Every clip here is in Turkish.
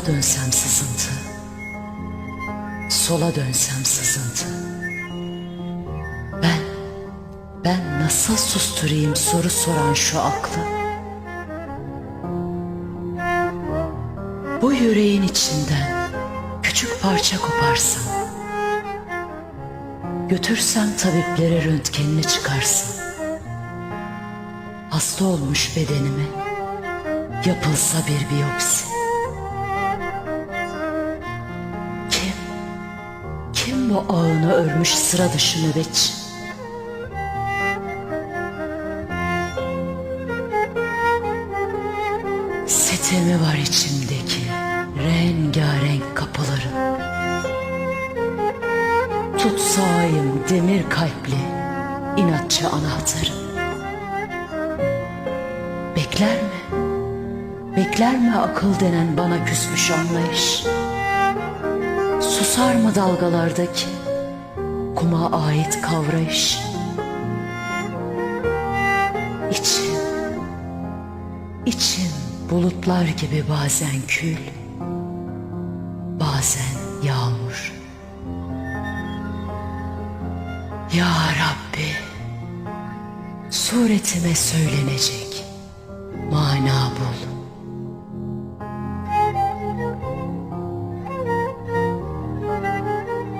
Sağa dönsem sızıntı, sola dönsem sızıntı. Ben, ben nasıl susturayım soru soran şu aklı? Bu yüreğin içinden küçük parça koparsam, götürsem tabiplere röntgenini çıkarsam, hasta olmuş bedenime yapılsa bir biyopsi. Bu ağını örmüş sıra dışı nöbetçi? Sitemi var içimdeki rengarenk kapıların. Tutsayım demir kalpli inatçı anahtarı. Bekler mi? Bekler mi akıl denen bana küsmüş anlayış? Susar mı dalgalardaki kuma ait kavrayış? İçim, içim bulutlar gibi bazen kül, bazen yağmur. Ya Rabbi, suretime söylenecek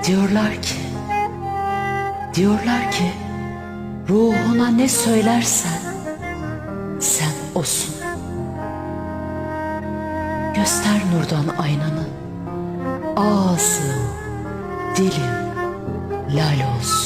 Diyorlar ki, diyorlar ki ruhuna ne söylersen sen osun. Göster nurdan aynanı, ağzım, dilim lal olsun.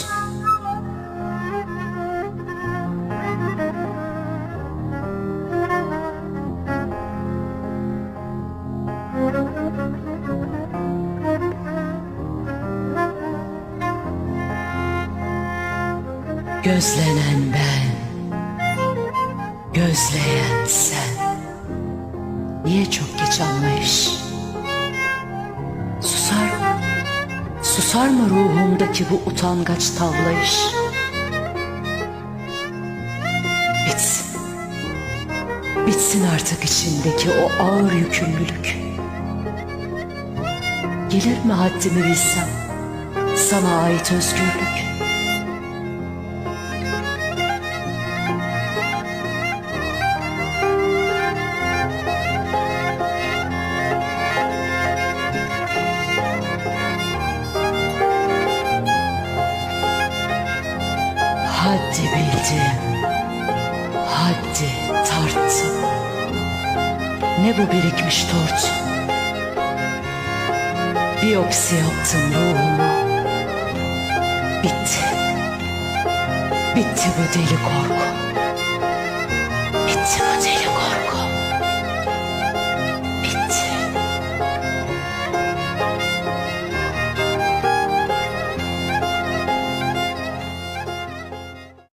Gözlenen ben, gözleyen sen. Niye çok geç anlayış? Susar mı? Susar mı ruhumdaki bu utangaç tavlayış? Bitsin. Bitsin artık içindeki o ağır yükümlülük. Gelir mi haddimi bilsem sana ait özgürlük? Haddi bildim, haddi tarttım. Ne bu birikmiş tort? Biyopsi yaptım ruhuma. Bitti. Bitti bu deli korku. Bitti bu